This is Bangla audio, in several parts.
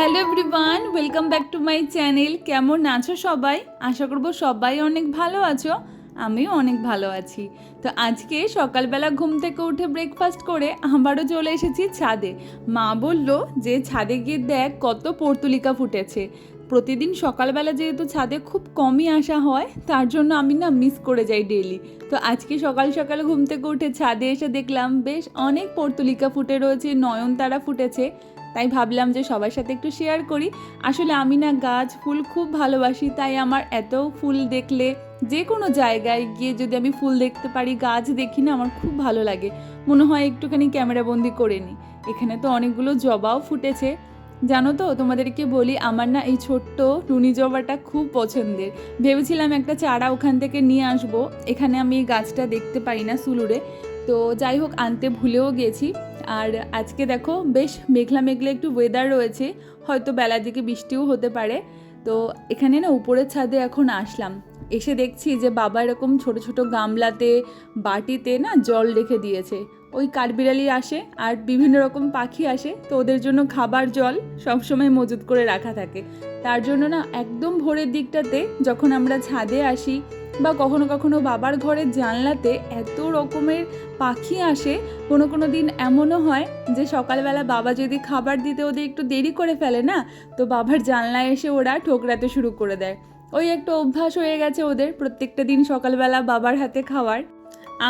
Hello everyone, welcome back to my channel. কেমন আছো সবাই? আশা করব সবাই অনেক ভালো আছো, আমিও অনেক ভালো আছি। তো আজকে সকালবেলা ঘুম থেকে উঠে ব্রেকফাস্ট করে আবারও চলে এসেছি ছাদে। মা বলল যে ছাদে গিয়ে দেখ কত পর্তুলিকা ফুটেছে। প্রতিদিন সকালবেলা যেহেতু ছাদে খুব কমই আসা হয়, তার জন্য আমি না মিস করে যাই ডেলি তো আজকে সকাল সকাল ঘুম থেকে উঠে ছাদে এসে দেখলাম, বেশ অনেক পর্তুলিকা ফুটে রয়েছে, নয়নতারা ফুটেছে। তাই ভাবলাম যে সবার সাথে একটু শেয়ার করি। আসলে আমি না গাছ, ফুল খুব ভালোবাসি, তাই আমার এত ফুল দেখলে যে কোনো জায়গায় গিয়ে যদি আমি ফুল দেখতে পারি, গাছ দেখি না, আমার খুব ভালো লাগে। মনে হয় একটুখানি ক্যামেরাবন্দি করে নিই। এখানে তো অনেকগুলো জবাও ফুটেছে। জানো তো, তোমাদেরকে বলি, আমার না এই ছোট্ট টুনি জবাটা খুব পছন্দের। ভেবেছিলাম একটা চারা ওখান থেকে নিয়ে আসব। এখানে আমি এই গাছটা দেখতে পাই না সুলুরে। তো যাই হোক, আনতে ভুলেও গেছি। আর আজকে দেখো বেশ মেঘলা মেঘলা একটু ওয়েদার রয়েছে, হয়তো বেলার দিকে বৃষ্টিও হতে পারে। তো এখানে না উপরের ছাদে এখন আসলাম। এসে দেখছি যে বাবা এরকম ছোট ছোট গামলাতে, বাটিতে না জল রেখে দিয়েছে। ওই কাঠবিড়ালি আসে আর বিভিন্ন রকম পাখি আসে, তো ওদের জন্য খাবার জল সবসময় মজুত করে রাখা থাকে। তার জন্য না একদম ভোরের দিকটাতে যখন আমরা ছাদে আসি বা কখনো কখনো বাবার ঘরের জানলাতে এত রকমের পাখি আসে, কোনো কোনো দিন এমনও হয় যে সকালবেলা বাবা যদি খাবার দিতে ওদের একটু দেরি করে ফেলে না, তো বাবার জানলায় এসে ওরা ঠোকরাতে শুরু করে দেয়। ওই একটা অভ্যাস হয়ে গেছে ওদের প্রত্যেকটা দিন সকালবেলা বাবার হাতে খাওয়ার।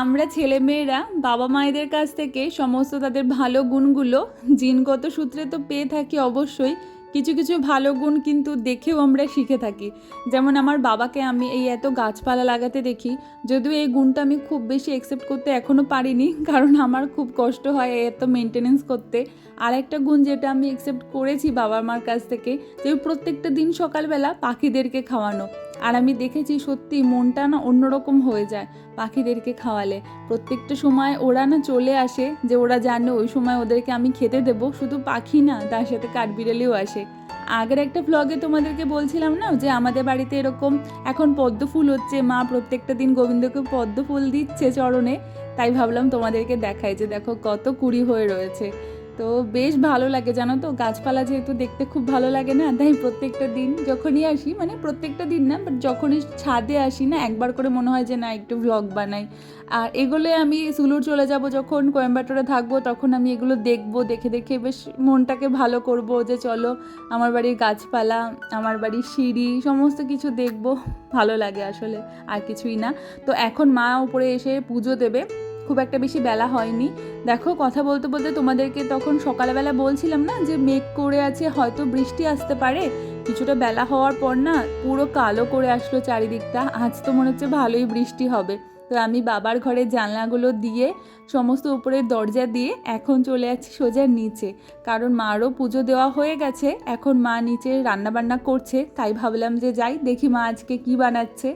আমরা ছেলে মেয়েরা বাবা মায়েদের কাছ থেকে সমস্ত তাদের ভালো গুণগুলো জিনগত সূত্রে তো পেয়ে থাকি অবশ্যই কিছু কিছু ভালো গুণ কিন্তু দেখেও আমরা শিখে থাকি। যেমন আমার বাবাকে আমি এই এত গাছপালা লাগাতে দেখি, যদিও এই গুণটা আমি খুব বেশি অ্যাকসেপ্ট করতে এখনও পারিনি, কারণ আমার খুব কষ্ট হয় এত মেনটেনেন্স করতে। আর একটা গুণ যেটা আমি অ্যাকসেপ্ট করেছি বাবা মার কাছ থেকে, যে প্রত্যেকটা দিন সকালবেলা পাখিদেরকে খাওয়ানো। আর আমি দেখেছি সত্যি মনটা না অন্যরকম হয়ে যায় পাখিদেরকে খাওয়ালে। প্রত্যেকটা সময় ওরা না চলে আসে যে ওরা জানে ওই সময় ওদেরকে আমি খেতে দেবো, শুধু পাখি না, তার সাথে কাঠবিড়ালিও আসে। আগের একটা ব্লগে তোমাদেরকে বলছিলাম না যে আমাদের বাড়িতে এরকম এখন পদ্ম ফুল হচ্ছে, মা প্রত্যেকটা দিন গোবিন্দকে পদ্ম ফুল দিচ্ছে চরণে, তাই ভাবলাম তোমাদেরকে দেখাই যে দেখো কত কুড়ি হয়ে রয়েছে। তো বেশ ভালো লাগে, জানো তো? গাছপালা যেহেতু দেখতে খুব ভালো লাগে না, তাই প্রত্যেকটা দিন যখনই আসি মানে প্রত্যেকটা দিন না বাট যখনই ছাদে আসি না, একবার করে মনে হয় যে না, একটু ভ্লগ বানাই। আর এগুলো আমি সুলুর চলে যাব যখন, কোয়েম্বাটোরে থাকব, তখন আমি এগুলো দেখব, দেখে দেখে বেশ মনটাকে ভালো করব যে চলো, আমার বাড়ির গাছপালা, আমার বাড়ির সিঁড়ি, সমস্ত কিছু দেখব। ভালো লাগে আসলে, আর কিছুই না। তো এখন মা উপরে এসে পুজো দেবে। খুব একটা বেশি বেলা হয়নি। দেখো, কথা বলতে বলতে তোমাদেরকে তখন সকালবেলা বলছিলাম না যে মেঘ করে আছে, হয়তো বৃষ্টি আসতে পারে। কিছুটা বেলা হওয়ার পর না পুরো কালো করে আসলো চারিদিকটা। আজ তো মনে হচ্ছে ভালোই বৃষ্টি হবে। তো আমি বাবার ঘরের জানলাগুলো দিয়ে সমস্ত উপরের দরজা দিয়ে এখন চলে যাচ্ছি সোজা নিচে। কারণ মারও পুজো দেওয়া হয়ে গেছে, এখন মা নিচে রান্না বান্না করছে, তাই ভাবলাম যে যাই, দেখি মা আজকে কি বানাচ্ছে।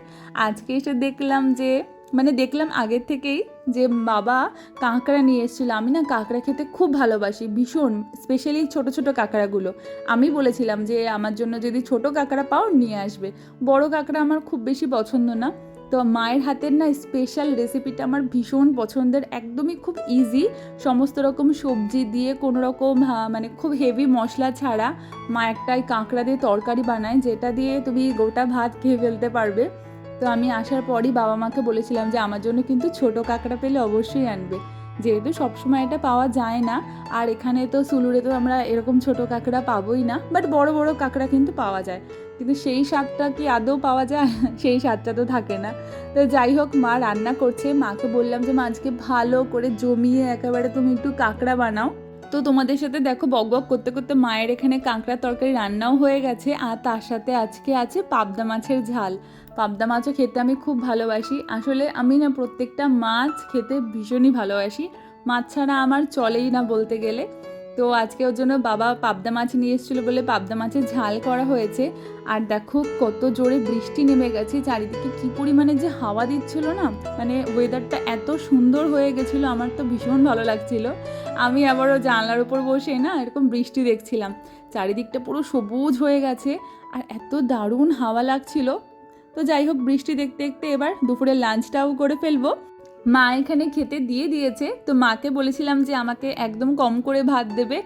আজকে এসে দেখলাম যে মানে দেখলাম আগের থেকেই যে বাবা কাঁকড়া নিয়ে এসেছিল, আমি না কাঁকড়া খেতে খুব ভালোবাসি, ভীষণ স্পেশালি ছোট ছোট কাঁকড়াগুলো। আমি বলেছিলাম যে আমার জন্য যদি ছোট কাঁকড়া পাও নিয়ে আসবে। বড় কাঁকড়া আমার খুব বেশি পছন্দ না। তো মায়ের হাতের না স্পেশাল রেসিপিটা আমার ভীষণ পছন্দের, একদমই খুব ইজি সমস্ত রকম সবজি দিয়ে কোনো রকম মানে খুব হেভি মশলা ছাড়া মা একটাই কাঁকড়া দিয়ে তরকারি বানায়, যেটা দিয়ে তুমি গোটা ভাত খেয়ে ফেলতে পারবে। তো আমি আসার পরই বাবা মাকে বলেছিলাম যে, আমার জন্য কিন্তু ছোট কাঁকড়া পেলে অবশ্যই আনবে। যেহেতু সবসময় এটা পাওয়া যায় না, আর এখানে তো সুলুরে তো আমরা এরকম ছোট কাঁকড়া পাবোই না বাট বড় বড় কাঁকড়া কিন্তু পাওয়া যায়। কিন্তু সেই স্বাদটা কি আদৌ পাওয়া যায়? সেই স্বাদটা তো থাকে না। তো যাই হোক, মা রান্না করছে। মাকে বললাম যে, মা, আজকে ভালো করে জমিয়ে একেবারে তুমি একটু কাঁকড়া বানাও। তো তোমাদের সাথে দেখো বক বক করতে করতে মায়ের এখানে কাঁকড়া তরকারি রান্নাও হয়ে গেছে আর তার সাথে আজকে আছে পাবদা মাছের ঝাল। পাবদা মাছও খেতে আমি খুব ভালোবাসি। আসলে আমি না প্রত্যেকটা মাছ খেতে ভীষণই ভালোবাসি। মাছ ছাড়া আমার চলেই না বলতে গেলে। তো আজকে ওর জন্য বাবা পাবদা মাছ নিয়ে এসেছিল বলে পাবদা মাছের ঝাল করা হয়েছে। আর দেখো কত জোরে বৃষ্টি নেমে গেছে। চারিদিকে কি পরিমাণে যে হাওয়া দিচ্ছিল না? মানে ওয়েদারটা এত সুন্দর হয়ে গেছিল, আমার তো ভীষণ ভালো লাগছিল। আমি আবারও জানলার উপর বসে না এরকম বৃষ্টি দেখছিলাম। চারিদিকটা পুরো সবুজ হয়ে গেছে আর এত দারুণ হাওয়া লাগছিল। তো যাই হোক, বৃষ্টি দেখতে দেখতে এবার দুপুরে লাঞ্চটাও করে ফেলব। মা এখানে খেতে দিয়ে দিয়েছে, তো মাকে বলেছিলাম যে আমাকে একদম কম করে ভাত দেবে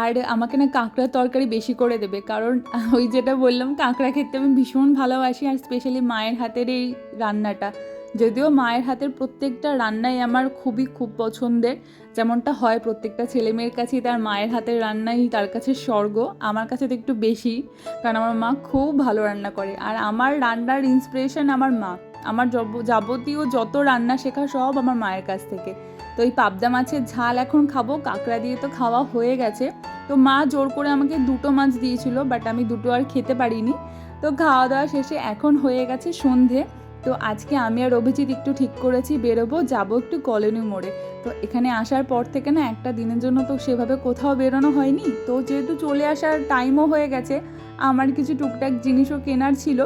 আর আমাকে না কাঁকড়ার তরকারি বেশি করে দেবে। কারণ ওই যেটা বললাম, কাঁকড়া খেতে আমি ভীষণ ভালোবাসি আর স্পেশালি মায়ের হাতের এই রান্নাটা। যদিও মায়ের হাতের প্রত্যেকটা রান্নাই আমার খুবই খুব পছন্দের। যেমনটা হয় প্রত্যেকটা ছেলে মেয়ের কাছেই তার মায়ের হাতের রান্নাই তার কাছে স্বর্গ, আমার কাছে তো একটু বেশি, কারণ আমার মা খুব ভালো রান্না করে। আর আমার রান্নার ইন্সপিরেশন আমার মা। আমার যাবতীয় যত রান্না শেখা সব আমার মায়ের কাছ থেকে। তো এই পাবদা মাছের ঝাল এখন খাব, কাঁকড়া দিয়ে তো খাওয়া হয়ে গেছে। তো মা জোর করে আমাকে দুটো মাছ দিয়েছিল বাট আমি দুটো আর খেতে পারিনি। তো খাওয়া দাওয়া শেষে এখন হয়ে গেছে সন্ধে। তো আজকে আমি আর অভিজিৎ একটু ঠিক করেছি, বেরোবো, যাব একটু কলোনি মোড়ে। তো এখানে আসার পর থেকে না একটা দিনের জন্য তো সেভাবে কোথাও বেরোনো হয়নি। তো যেহেতু চলে আসার টাইমও হয়ে গেছে, আমার কিছু টুকটাক জিনিসও কেনার ছিল।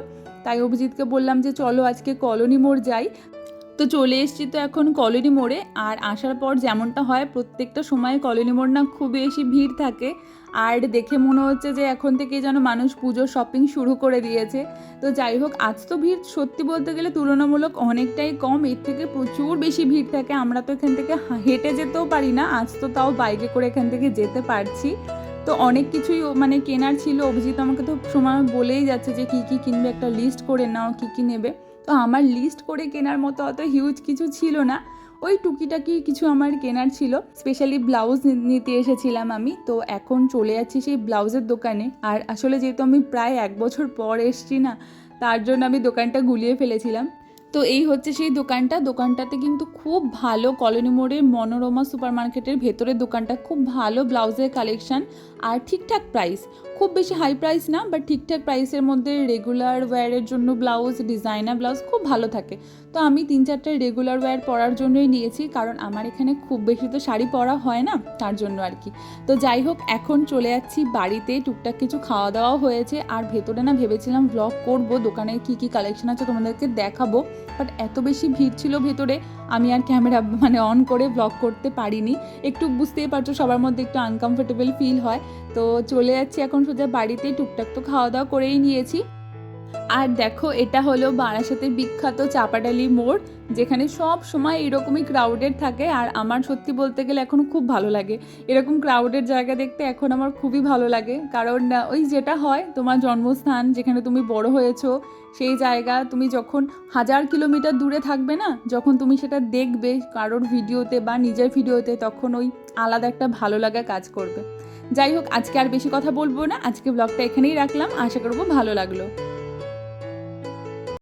তাই অভিজিৎকে বললাম যে চলো আজকে কলোনি মোড় যাই। তো চলে এসেছি তো এখন কলোনি মোড়ে। আর আসার পর যেমনটা হয়, প্রত্যেকটা সময় কলোনি মোড় না খুব বেশি ভিড় থাকে। আর দেখে মনে হচ্ছে যে এখন থেকে যেন মানুষ পুজোর শপিং শুরু করে দিয়েছে। তো যাই হোক, আজ তো ভিড় সত্যি বলতে গেলে তুলনামূলক অনেকটাই কম। এর থেকে প্রচুর বেশি ভিড় থাকে। আমরা তো এখান থেকে হেঁটে যেতেও পারি না। আজ তো তাও বাইকে করে এখান থেকে যেতে পারছি। তো অনেক কিছুই মানে কেনার ছিল। অভিজিৎ আমাকে তো সময় বলেই যাচ্ছে যে কী কী কিনবে, একটা লিস্ট করে নাও, কী কী নেবে। তো আমার লিস্ট করে কেনার মতো অত হিউজ কিছু ছিল না। ওই টুকিটাকি কিছু আমার কেনার ছিল। স্পেশালি ব্লাউজ নিতে এসেছিলাম আমি। তো এখন চলে যাচ্ছি সেই ব্লাউজের দোকানে। আর আসলে যেহেতু আমি প্রায় এক বছর পর এসছি না, তার জন্য আমি দোকানটা গুলিয়ে ফেলেছিলাম। তো এই হচ্ছে সেই দোকানটা। দোকানটাতে কিন্তু খুব ভালো কলোনি মোড়ের মনোরমা সুপার মার্কেটের ভেতরের দোকানটা। খুব ভালো ব্লাউজের কালেকশান আর ঠিকঠাক প্রাইস খুব বেশি হাই প্রাইস না বাট ঠিকঠাক প্রাইসের মধ্যে রেগুলার ওয়্যারের জন্য ব্লাউজ ডিজাইনার ব্লাউজ খুব ভালো থাকে। তো আমি তিন চারটে রেগুলার ওয়্যার পরার জন্যই নিয়েছি, কারণ আমার এখানে খুব বেশি তো শাড়ি পরা হয় না, তার জন্য আর কি। তো যাই হোক, এখন চলে যাচ্ছি বাড়িতে, টুকটাক কিছু খাওয়া দাওয়াও হয়েছে, আর ভেতরে না ভেবেছিলাম ব্লগ করব, দোকানে কি কি কালেকশন আছে তোমাদেরকে দেখাবো বাট এত বেশি ভিড় ছিল ভেতরে, আমি আর ক্যামেরা মানে অন করে ব্লগ করতে পারিনি। একটু বুঝতেই পারছ, সবার মধ্যে একটু আনকমফোর্টেবল ফিল হয়। তো চলে যাচ্ছি এখন সোজা বাড়িতে টুকটাক তো খাওয়া দাওয়া করেই নিয়েছি। আর দেখো, এটা হলো বারাসাতের বিখ্যাত চাপাডালি মোড়, যেখানে সব সময় এরকমই ক্রাউডেড থাকে। আর আমার সত্যি বলতে গেলে এখন খুব ভালো লাগে। এরকম ক্রাউডেড জায়গা দেখতে এখন আমার খুবই ভালো লাগে। কারণ ওই যেটা হয়, তোমার জন্মস্থান, যেখানে তুমি বড় হয়েছো, সেই জায়গা তুমি যখন হাজার কিলোমিটার দূরে থাকবে না, যখন তুমি সেটা দেখবে কারোর ভিডিওতে বা নিজের ভিডিওতে তখন ওই আলাদা একটা ভালো লাগা কাজ করবে। যাই হোক, আজকে আর বেশি কথা বলব না। আজকে ব্লগটা এখানেই রাখলাম। আশা করব ভালো লাগল।